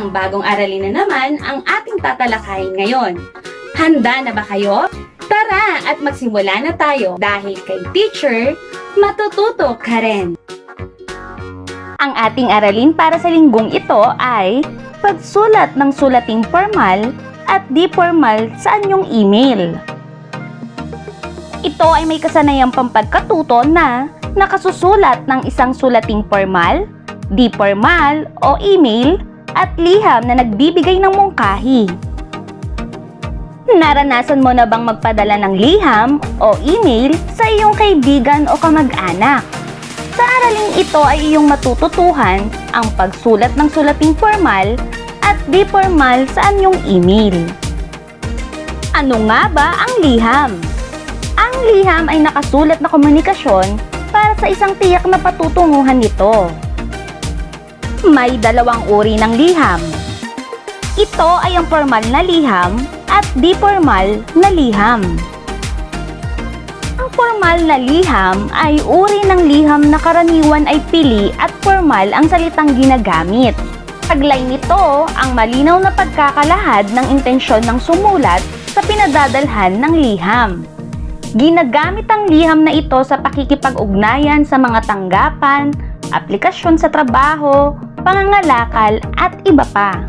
Isang bagong aralin na naman ang ating tatalakayin ngayon. Handa na ba kayo? Tara at magsimula na tayo dahil kay teacher, matututo ka rin. Ang ating aralin para sa linggong ito ay pagsulat ng sulating formal at di formal sa anyong email. Ito ay may kasanayang pampagkatuto na nakasusulat ng isang sulating formal, di formal o email at liham na nagbibigay ng mungkahi. Naranasan mo na bang magpadala ng liham o email sa iyong kaibigan o kamag-anak? Sa araling ito ay iyong matututuhan ang pagsulat ng sulating formal at di formal sa anyong email. Ano nga ba ang liham? Ang liham ay nakasulat na komunikasyon para sa isang tiyak na patutunguhan nito. May dalawang uri ng liham. Ito ay ang formal na liham at di formal na liham. Ang formal na liham ay uri ng liham na karaniwan ay pili at formal ang salitang ginagamit. Taglay nito ang malinaw na pagkakalahad ng intensyon ng sumulat sa pinadadalhan ng liham. Ginagamit ang liham na ito sa pakikipag-ugnayan sa mga tanggapan, aplikasyon sa trabaho, pangangalakal at iba pa.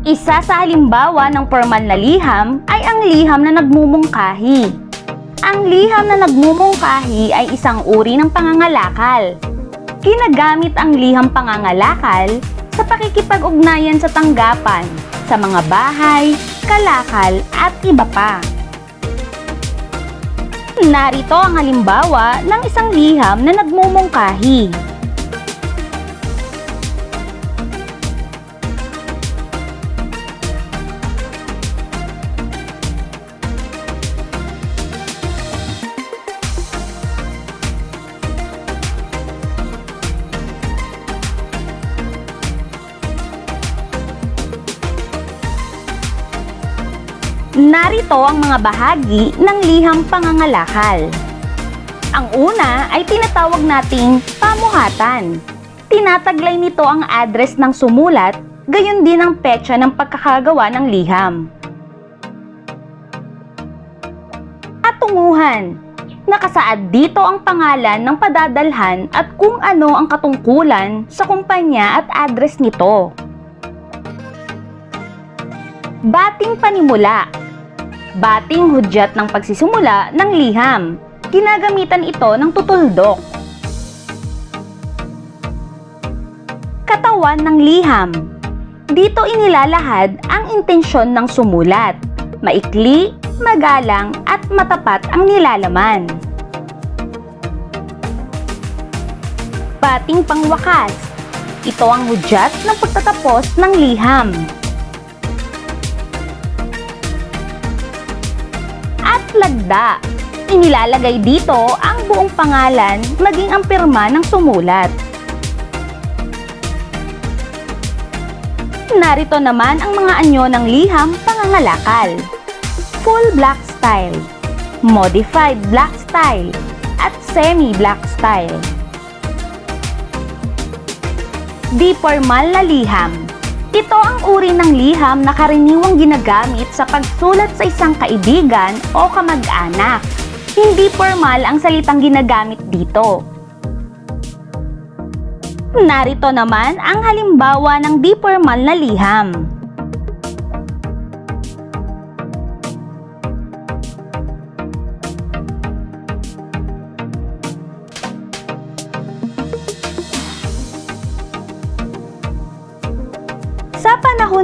Isa sa halimbawa ng formal na liham ay ang liham na nagmumungkahi. Ang liham na nagmumungkahi ay isang uri ng pangangalakal. Ginagamit ang liham pangangalakal sa pakikipag-ugnayan sa tanggapan, sa mga bahay, kalakal at iba pa. Narito ang halimbawa ng isang liham na nagmumungkahi. Narito ang mga bahagi ng liham pangangalakal. Ang una ay tinatawag nating pamuhatan. Tinataglay nito ang address ng sumulat, gayon din ang petsa ng pagkakagawa ng liham. Katunguhan. Nakasaad dito ang pangalan ng padadalhan at kung ano ang katungkulan sa kumpanya at address nito. Bating panimula. Bating hudyat ng pagsisimula ng liham. Ginagamitan ito ng tutuldok. Katawan ng liham. Dito inilalahad ang intensyon ng sumulat. Maikli, magalang at matapat ang nilalaman. Bating pangwakas. Ito ang hudyat ng pagtatapos ng liham. Lagda. Inilalagay dito ang buong pangalan maging ang pirma ng sumulat. Narito naman ang mga anyo ng liham pangangalakal. Full black style, modified black style, at semi-black style. Di formal na liham. Ito ang uri ng liham na karaniwang ginagamit sa pagsulat sa isang kaibigan o kamag-anak. Hindi formal ang salitang ginagamit dito. Narito naman ang halimbawa ng di formal na liham.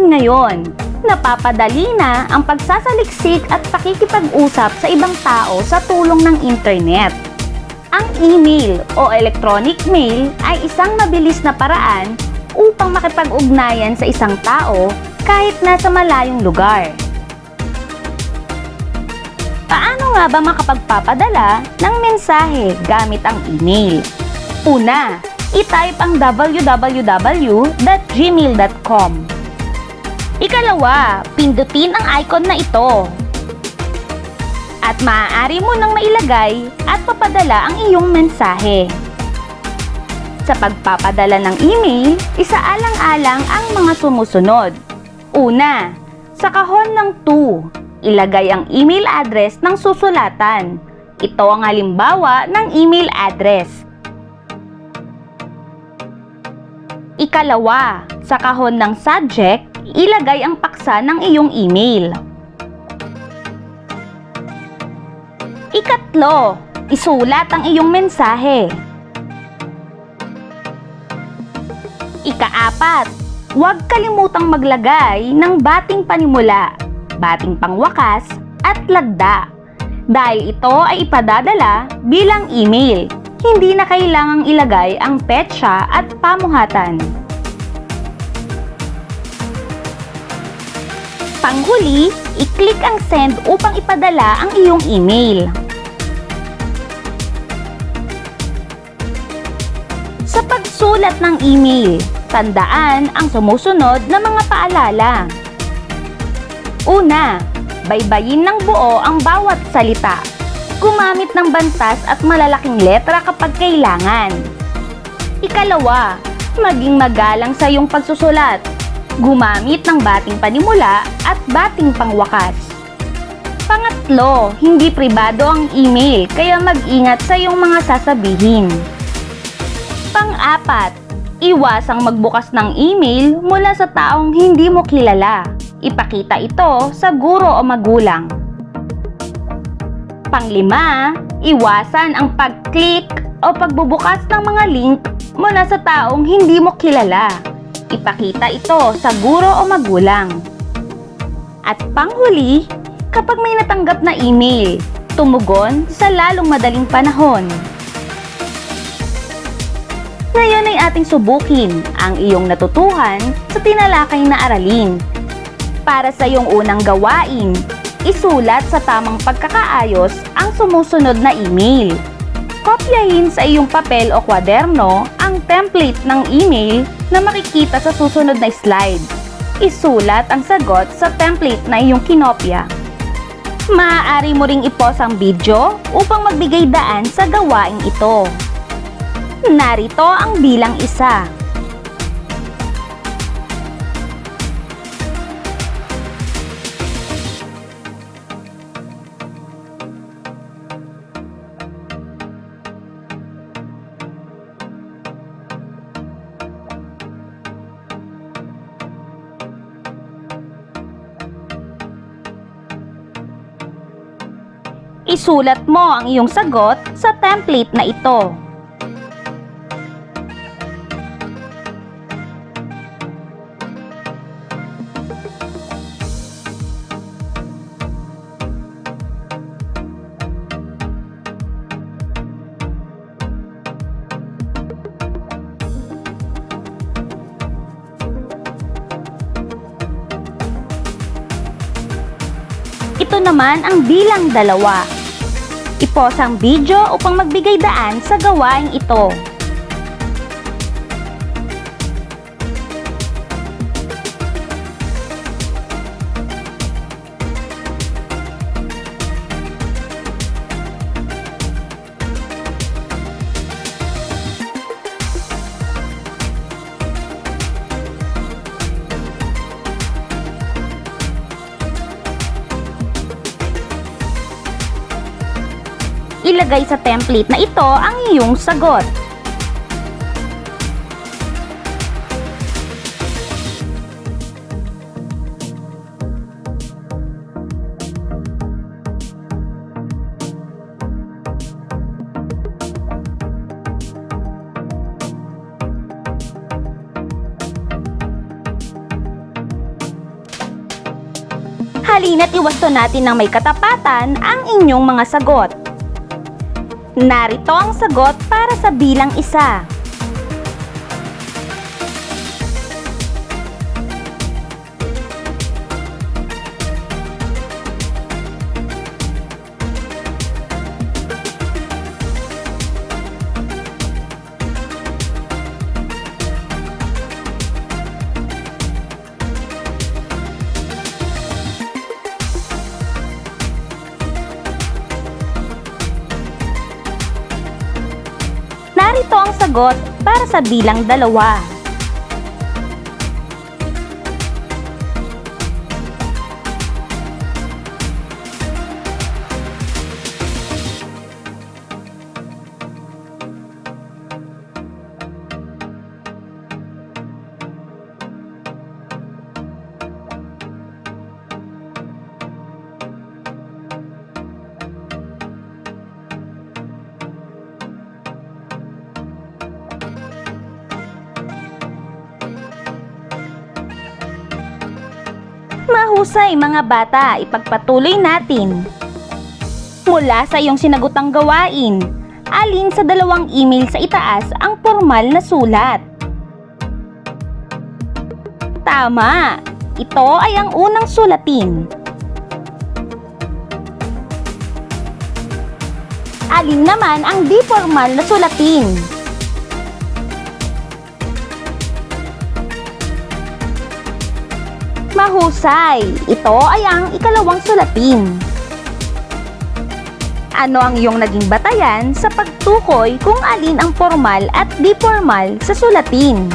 Panahon ngayon, napapadali na ang pagsasaliksik at pakikipag-usap sa ibang tao sa tulong ng internet. Ang email o electronic mail ay isang mabilis na paraan upang makipag-ugnayan sa isang tao kahit nasa malayong lugar. Paano nga ba makapagpapadala ng mensahe gamit ang email? Una, i-type ang www.gmail.com. Ikalawa, pindutin ang icon na ito. At maaari mo nang mailagay at papadala ang iyong mensahe. Sa pagpapadala ng email, isaalang-alang ang mga sumusunod. Una, sa kahon ng to, ilagay ang email address ng susulatan. Ito ang halimbawa ng email address. Ikalawa, sa kahon ng subject, ilagay ang paksa ng iyong email. Ikatlo, isulat ang iyong mensahe. Ikaapat, huwag kalimutang maglagay ng bating panimula, bating pangwakas, at lagda. Dahil ito ay ipadadala bilang email, hindi na kailangang ilagay ang petsa at pamuhatan. Panghuli, i-click ang send upang ipadala ang iyong email. Sa pagsulat ng email, tandaan ang sumusunod na mga paalala. Una, baybayin ng buo ang bawat salita. Gumamit ng bantas at malalaking letra kapag kailangan. Ikalawa, maging magalang sa iyong pagsusulat. Gumamit ng bating panimula at bating pangwakas. Pangatlo, hindi pribado ang email kaya mag-ingat sa iyong mga sasabihin. Pang-apat, iwasang magbukas ng email mula sa taong hindi mo kilala. Ipakita ito sa guro o magulang. Panglima, iwasan ang pag-click o pagbubukas ng mga link mula sa taong hindi mo kilala. Ipakita ito sa guro o magulang. At panghuli, kapag may natanggap na email, tumugon sa lalong madaling panahon. Ngayon ay ating subukin ang iyong natutuhan sa tinalakay na aralin. Para sa iyong unang gawain, isulat sa tamang pagkakaayos ang sumusunod na email. Kopyahin sa iyong papel o kwaderno ang template ng email na makikita sa susunod na slide. Isulat ang sagot sa template na iyong kinopya. Maaari mo ring ipos ang video upang magbigay daan sa gawaing ito. Narito ang bilang isa. Isulat mo ang iyong sagot sa template na ito. Ito naman ang bilang dalawa. Ipos ang video upang magbigay daan sa gawaing ito. Ilagay sa template na ito ang iyong sagot. Halina't iwasto natin ng may katapatan ang inyong mga sagot. Narito ang sagot para sa bilang isa. Sagot para sa bilang dalawa. Mahusay mga bata, ipagpatuloy natin. Mula sa iyong sinagutang gawain, alin sa dalawang email sa itaas ang formal na sulat? Tama! Ito ay ang unang sulatin. Alin naman ang di formal na sulatin? Mahusay! Ito ay ang ikalawang sulatin. Ano ang iyong naging batayan sa pagtukoy kung alin ang formal at di formal sa sulatin?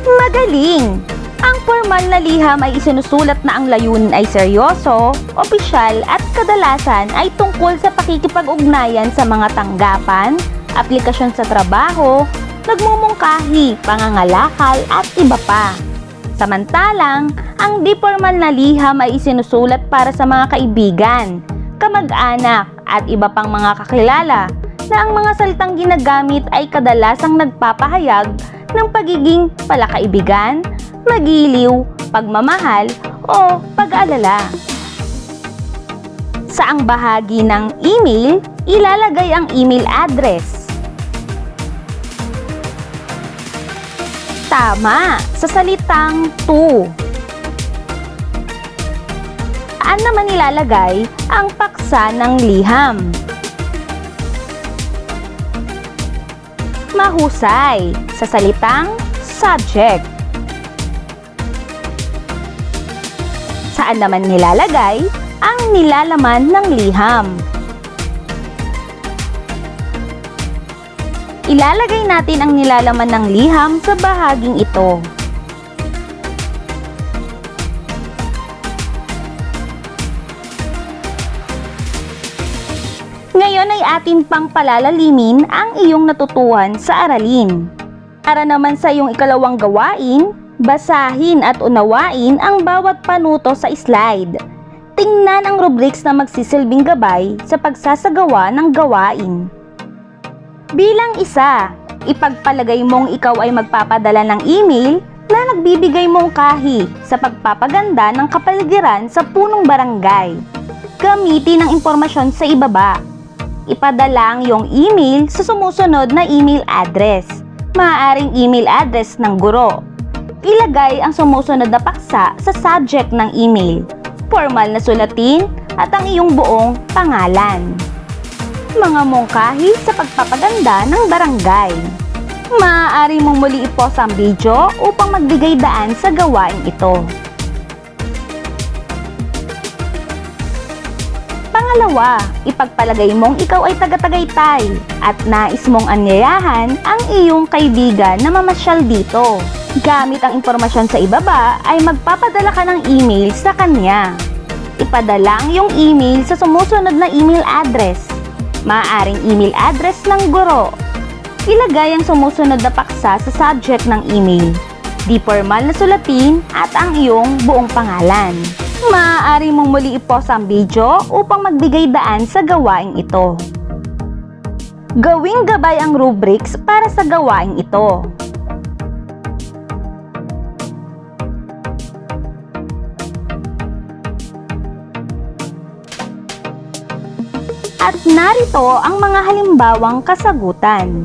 Magaling! Ang formal na liham ay isinusulat na ang layunin ay seryoso, opisyal at kadalasan ay tungkol sa pakikipag-ugnayan sa mga tanggapan, aplikasyon sa trabaho, nagmumungkahi, pangangalakal at iba pa. Samantalang, ang di na liham ay isinusulat para sa mga kaibigan, kamag-anak at iba pang mga kakilala na ang mga salitang ginagamit ay kadalasang nagpapahayag ng pagiging palakaibigan, magiliw, pagmamahal o pag-aalala. Sa ang bahagi ng email, ilalagay ang email address. Tama, sa salitang to. Saan naman ilalagay ang paksa ng liham? Mahusay, sa salitang subject. Saan naman nilalagay ang nilalaman ng liham? Ilalagay natin ang nilalaman ng liham sa bahaging ito. Ngayon ay atin pang palalalimin ang iyong natutuhan sa aralin. Para naman sa iyong ikalawang gawain, basahin at unawain ang bawat panuto sa slide. Tingnan ang rubrics na magsisilbing gabay sa pagsasagawa ng gawain. Bilang isa, ipagpalagay mong ikaw ay magpapadala ng email na nagbibigay mungkahi sa pagpapaganda ng kapaligiran sa punong barangay. Gamitin ang impormasyon sa ibaba. Ipadala ang iyong email sa sumusunod na email address. Maaaring email address ng guro. Ilagay ang sumusunod na paksa sa subject ng email. Formal na sulatin at ang iyong buong pangalan mga mungkahi sa pagpapaganda ng barangay. Maaari mong muli i-pause ang video upang magbigay daan sa gawain ito. Pangalawa, ipagpalagay mong ikaw ay taga-tagaytay at nais mong anyayahan ang iyong kaibigan na mamasyal dito. Gamit ang impormasyon sa ibaba ay magpapadala ka ng email sa kanya. Ipadala ang iyong email sa sumusunod na email address maaaring email address ng guro. Ilagay ang sumusunod na paksa sa subject ng email. Di formal na sulatin at ang iyong buong pangalan. Maaari mong muli i-pause ang video upang magbigay daan sa gawain ito. Gawing gabay ang rubrics para sa gawain ito. At narito ang mga halimbawang kasagutan.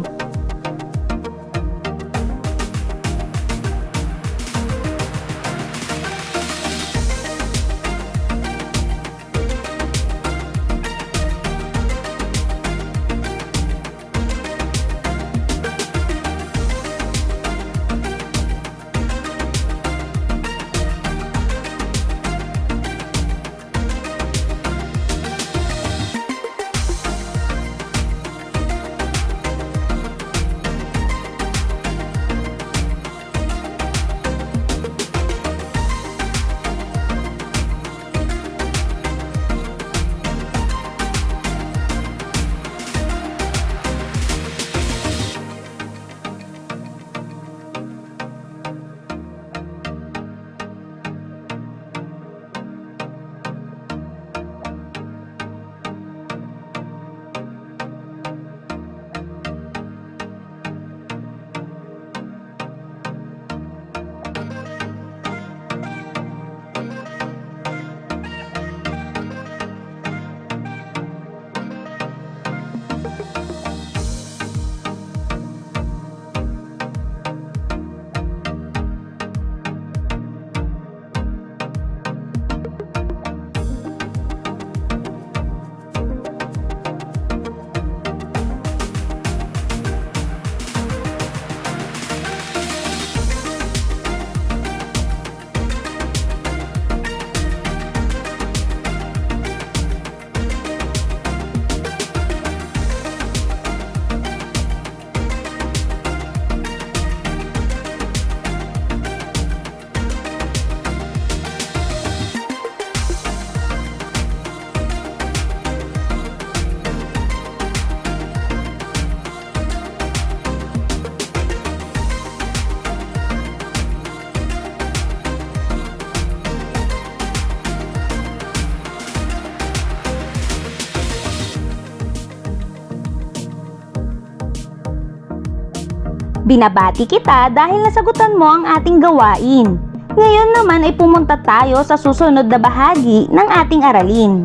Binabati kita dahil nasagutan mo ang ating gawain. Ngayon naman ay pumunta tayo sa susunod na bahagi ng ating aralin.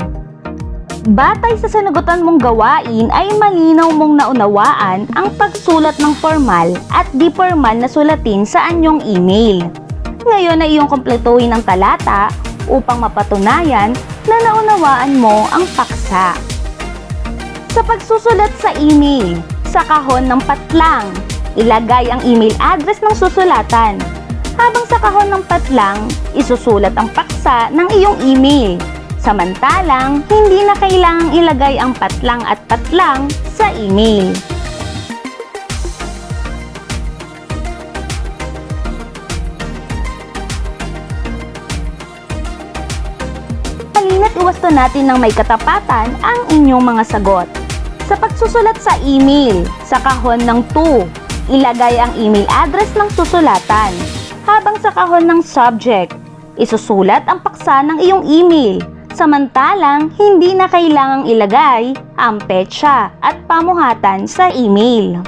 Batay sa sanagutan mong gawain ay malinaw mong naunawaan ang pagsulat ng formal at di formal na sulatin sa anyong email. Ngayon ay iyong kompletuhin ang talata upang mapatunayan na naunawaan mo ang paksa. Sa pagsusulat sa email, sa kahon ng patlang, ilagay ang email address ng susulatan. Habang sa kahon ng patlang, isusulat ang paksa ng iyong email. Samantalang, hindi na kailangang ilagay ang patlang at patlang sa email. Halina't iwasto natin ng may katapatan ang inyong mga sagot. Sa pagsusulat sa email, sa kahon ng to, ilagay ang email address ng susulatan. Habang sa kahon ng subject, isusulat ang paksa ng iyong email. Samantalang, hindi na kailangang ilagay ang petsa at pamuhatan sa email.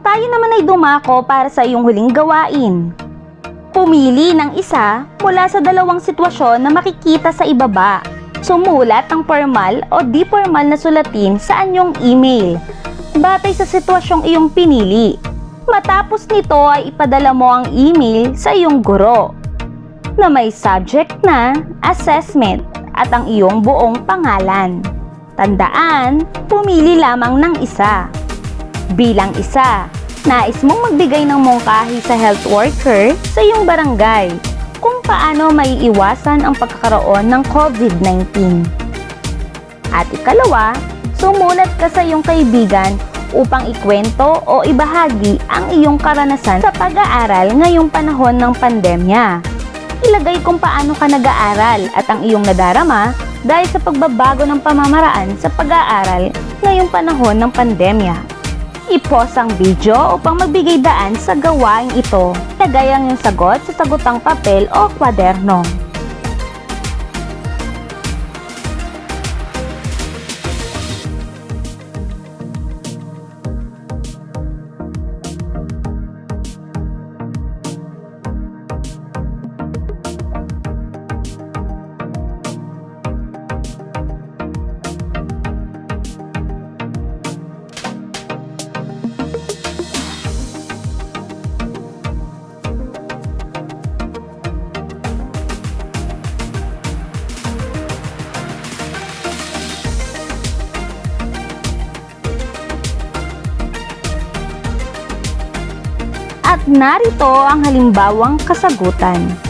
Tayo naman ay dumako para sa iyong huling gawain. Pumili ng isa mula sa dalawang sitwasyon na makikita sa ibaba. Sumulat ang formal o di formal na sulatin sa anyong email batay sa sitwasyong iyong pinili. Matapos nito ay ipadala mo ang email sa iyong guro na may subject na assessment at ang iyong buong pangalan. Tandaan, pumili lamang ng isa. Bilang isa, nais mong magbigay ng mungkahi sa health worker sa iyong barangay paano maiiwasan ang pagkakaroon ng COVID-19. At ikalawa, sumulat ka sa iyong kaibigan upang ikwento o ibahagi ang iyong karanasan sa pag-aaral ngayong panahon ng pandemya. Ilagay kung paano ka nag-aaral at ang iyong nadarama dahil sa pagbabago ng pamamaraan sa pag-aaral ngayong panahon ng pandemya. I-pause ang video upang magbigay daan sa gawain ito. Lagay ang iyong sagot sa sagutang papel o kwaderno. At narito ang halimbawang kasagutan.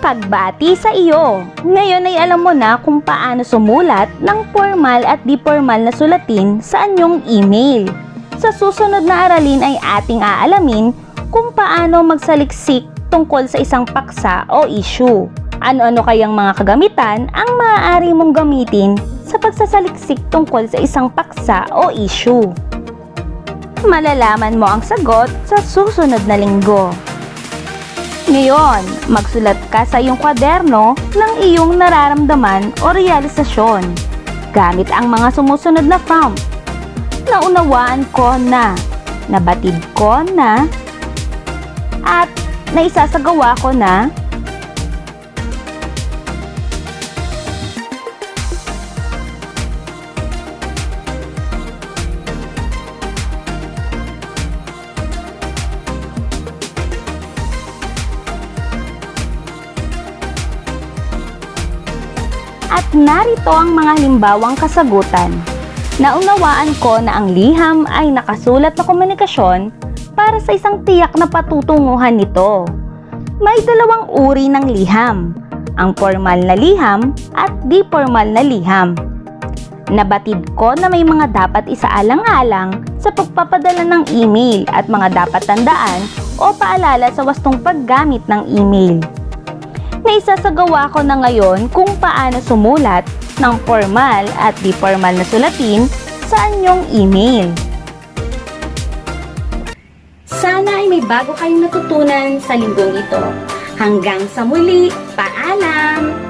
Pagbati sa iyo. Ngayon ay alam mo na kung paano sumulat ng formal at di formal na sulatin sa anyong email. Sa susunod na aralin ay ating aalamin kung paano magsaliksik tungkol sa isang paksa o issue. Ano-ano kayang mga kagamitan ang maaari mong gamitin sa pagsasaliksik tungkol sa isang paksa o issue. Malalaman mo ang sagot sa susunod na linggo. Ngayon, magsulat ka sa iyong kwaderno ng iyong nararamdaman o realisasyon gamit ang mga sumusunod na prompt. Naunawaan ko na, nabatid ko na, at naisasagawa ko na, narito ang mga halimbawang kasagutan. Naunawaan ko na ang liham ay nakasulat na komunikasyon para sa isang tiyak na patutunguhan nito. May dalawang uri ng liham, ang formal na liham at di formal na liham. Nabatid ko na may mga dapat isaalang-alang sa pagpapadala ng email at mga dapat tandaan o paalala sa wastong paggamit ng email. Naisasagawa ko na ngayon kung paano sumulat ng formal at di formal na sulatin sa anyong email. Sana ay may bago kayong natutunan sa linggong ito. Hanggang sa muli, paalam!